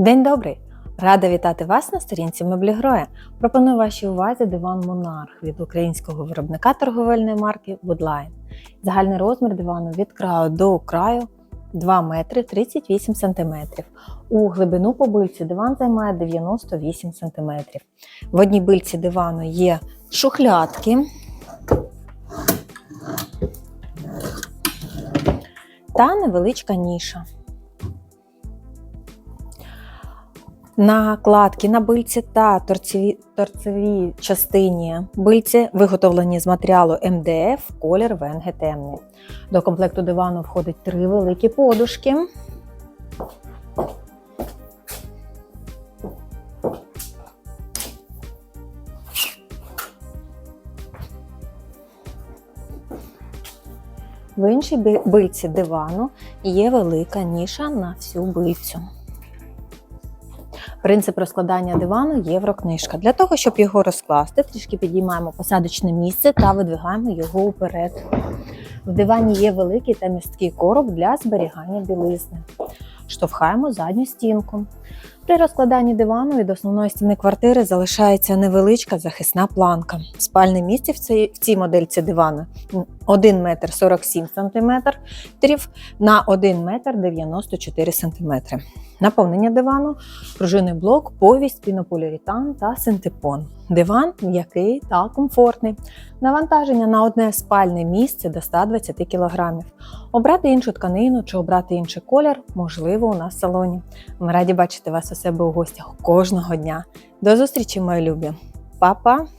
День добрий! Рада вітати вас на сторінці Меблігроя. Пропоную вашій увазі диван Монарх від українського виробника торговельної марки Woodline. Загальний розмір дивану від краю до краю 2 метри 38 см. У глибину по бильці диван займає 98 см. В одній бильці дивану є шухлядки. Та невеличка ніша. Накладки на бильці та торцеві, торцевій частині бильці виготовлені з матеріалу МДФ, колір венги темний. До комплекту дивану входить три великі подушки. В іншій бильці дивану є велика ніша на всю бильцю. Принцип розкладання дивану єврокнижка. Для того, щоб його розкласти, трішки підіймаємо посадочне місце та видвигаємо його уперед. В дивані є великий та місткий короб для зберігання білизни. Штовхаємо задню стінку. При розкладанні дивану від основної стіни квартири залишається невеличка захисна планка. Спальне місце в цій, модельці дивану 1 метр 47 см на 1 метр 94 см. Наповнення дивану пружинний блок, повість, пінополіуретан та синтепон. Диван м'який та комфортний. Навантаження на одне спальне місце до 120 кг. Обрати іншу тканину чи обрати інший колір можливо у нас в салоні. Ми раді бачити вас у себе у гостях кожного дня. До зустрічі, мої любі! Па-па!